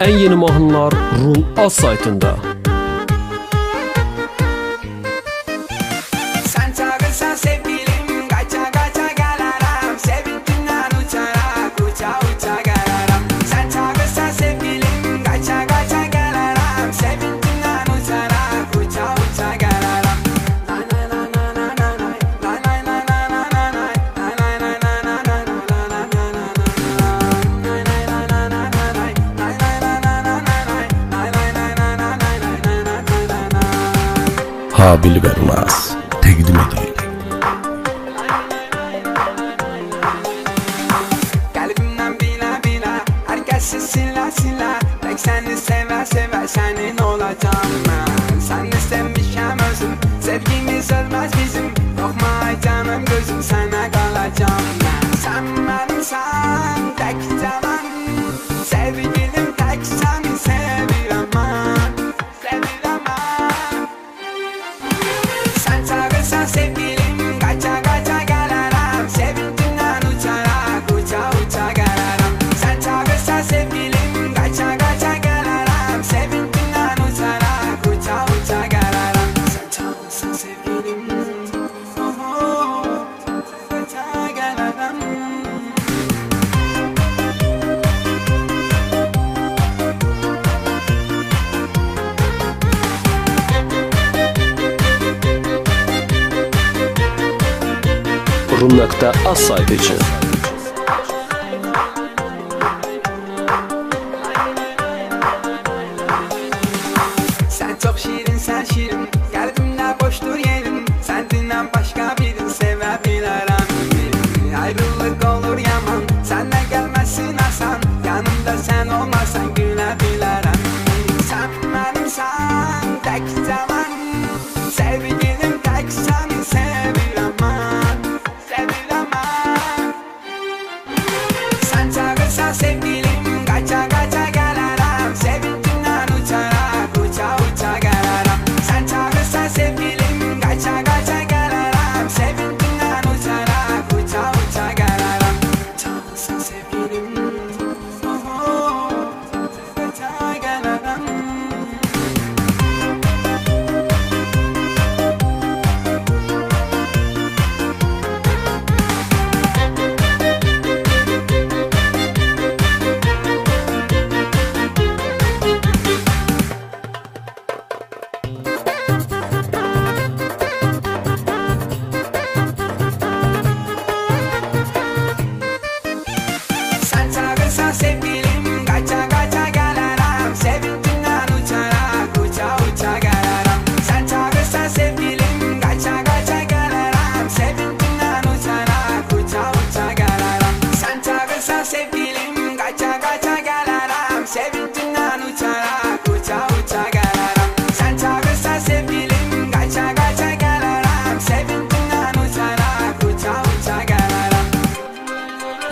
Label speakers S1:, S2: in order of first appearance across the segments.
S1: Ən yeni mahnılar Room Az saytında.
S2: Habil Vermaz teqdim edir.
S3: Qəlbimdən bilə-bilə hər kəsi silə-silə tək səni sevə-sevə sənin olacam mən. Səni özüm, sevgimiz ölməz bizim. Yoxma ay canım gözüm sənə qalacam mən. Sən mənimsən.
S1: Rumnak.az sayfacı.
S3: Sen çok şirin sen şirin. Kalbimde boştur yerin Sendinden başka birini sevebilir Ayrılık o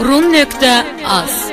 S4: Rum.az